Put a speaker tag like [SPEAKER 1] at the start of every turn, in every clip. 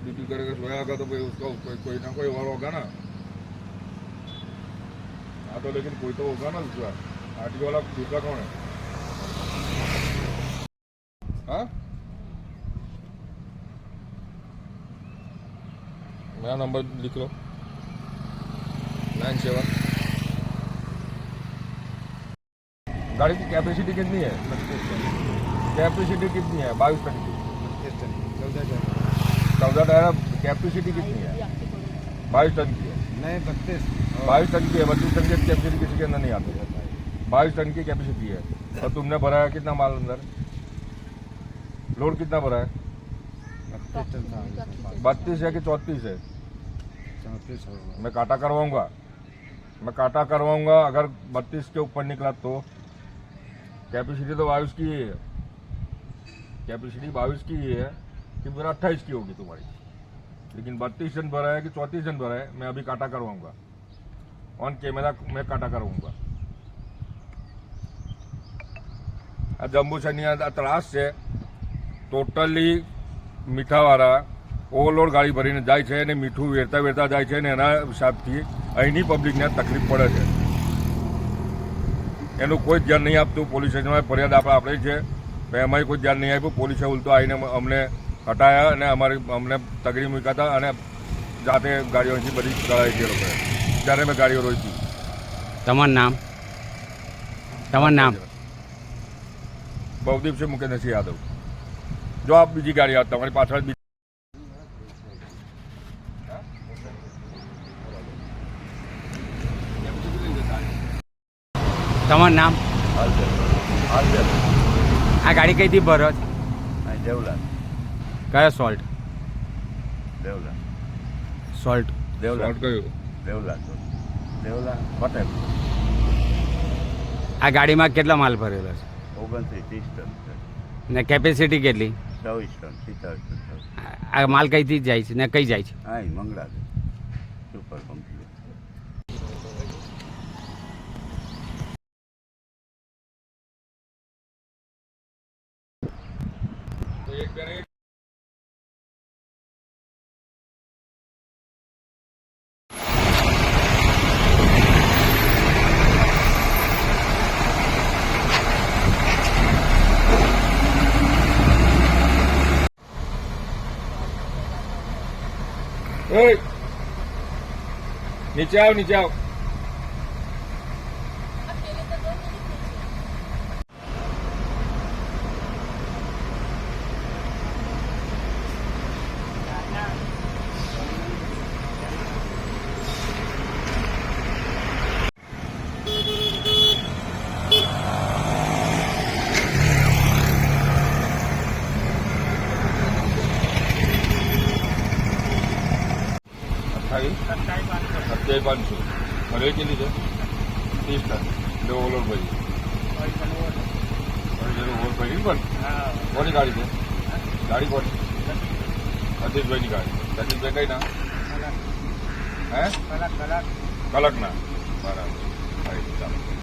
[SPEAKER 1] Duty करके सोया होगा तो भाई उसका कोई कोई ना कोई वार होगा ना हाँ तो लेकिन कोई तो होगा ना दूसरा आरटीओ वाला दूसरा कौन है हाँ मेरा नंबर लिख लो नाइन सेवन गाड़ी की कैपेसिटी कितनी है कैपेसिटी कितनी है बाईस टन की चौदह टायर कैपेसिटी कितनी है? बाईस टन की है।
[SPEAKER 2] नहीं बत्तीस।
[SPEAKER 1] बाईस टन की है बत्तीस टन की कैपेसिटी किसी के अंदर नहीं आती बाईस टन की कैपेसिटी है। और तुमने भरा है कितना माल अंदर? लोड कितना भरा है?
[SPEAKER 2] बत्तीस
[SPEAKER 1] है कि चौंतीस है?
[SPEAKER 2] चौंतीस
[SPEAKER 1] मैं काटा करवाऊँगा। मैं काटा करवाऊँगा अगर बत्तीस के ऊपर निकला तो। कैपेसिटी तो बाईस की ही है। कैपेसिटी बाईस की ही है। कि मेरा अट्ठाईस की होगी तुम्हारी लेकिन बत्तीस जन भरा है कि चौंतीस जन भरा है मैं अभी काटा करवाऊंगा ऑन कैमरा मैं काटा કરવાઉંગા આ જંબુસરની આ ત્રાસ છે ટોટલી મીઠાવાળા ઓવરલોડ ગાડી ભરીને જાય છે અને મીઠું વેરતા વેરતા જાય છે અને એના હિસાબથી અહીંની પબ્લિકને તકલીફ પડે છે એનું કોઈ જ ધ્યાન નહીં આપતું પોલીસ સ્ટેશનમાં ફરિયાદ આપણે આપણે છે પણ એમાંય કોઈ ધ્યાન નહીં આપ્યું પોલીસે ઉલટો આવીને અમને હટાયા અને અમારી અમને તગડી મૂક્યા હતા અને જાતે ગાડીઓ બધી ચડાવી છે લોકોએ. ત્યારે મેં ગાડીઓ રોકી.
[SPEAKER 3] તમારું નામ? તમારું નામ?
[SPEAKER 1] બહુદીપ છે મુકેન્દ્રસિંહ યાદવ. જો આપ બીજી ગાડી આવે તમારી પાછળ બીજી
[SPEAKER 3] તમારું નામ? આ ગાડી કઈથી ભરો છો?
[SPEAKER 2] દેવલા
[SPEAKER 3] કયો સોલ્ટ?
[SPEAKER 2] દેવલા.
[SPEAKER 3] સોલ્ટ.
[SPEAKER 1] દેવલા. કયું?
[SPEAKER 2] દેવલા દેવલા પટેલ
[SPEAKER 3] આ ગાડીમાં કેટલા માલ ભરેલો છે?
[SPEAKER 2] ઓગણત્રીસ ત્રીસ ટન
[SPEAKER 3] ને કેપેસિટી કેટલી?
[SPEAKER 2] ચોવીસ ટન સિત્તાવીસ ટન
[SPEAKER 3] આ- માલ કઈથી જાય છે ને કઈ જાય છે?
[SPEAKER 2] હા મંગળા સુપર કંપની.
[SPEAKER 1] એક નીચે આવ નીચે આવ અઠ્ઠાવીસ સત્યાવીસ પાંચસો ભલે કેટલી છે? ત્રીસ ટન એટલે ઓવરલોડ ભરી. ઓવર ભરી ને પણ કોની ગાડી છે? ગાડી કોની? સતીશભાઈની ગાડી. સતીશભાઈ કઈ ના? હે? કલકના. બરાબર. ચાલો.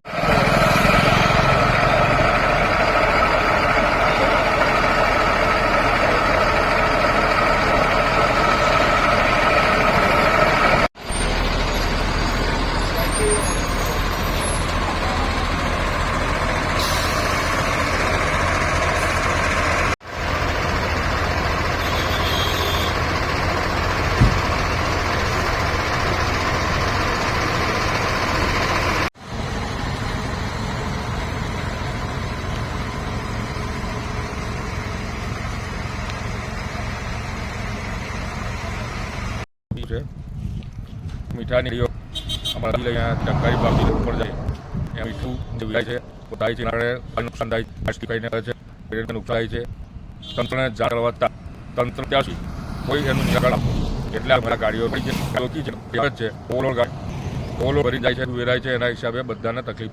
[SPEAKER 1] છે. મીઠાની ગાડીઓ અમારા લઈ ટંકારી બાબતી ઉપર જાય. ત્યાં મીઠું જે વિરાય છે પોતાય છે નાળે નુકસાન થાય પ્લાસ્ટિક કહીને કરે છે. પેટને નુકસાન થાય છે. તંત્રને જાળ વધતા તંત્ર ત્યાં સુધી કોઈ એનું નિરાકરણ આપો એટલે અમારા ગાડીઓ પડી છે. રોકી છે. છે. ગાડી. ઓવરલોડ ભરી જાય છે, વેરાય છે. એના હિસાબે બધાને તકલીફ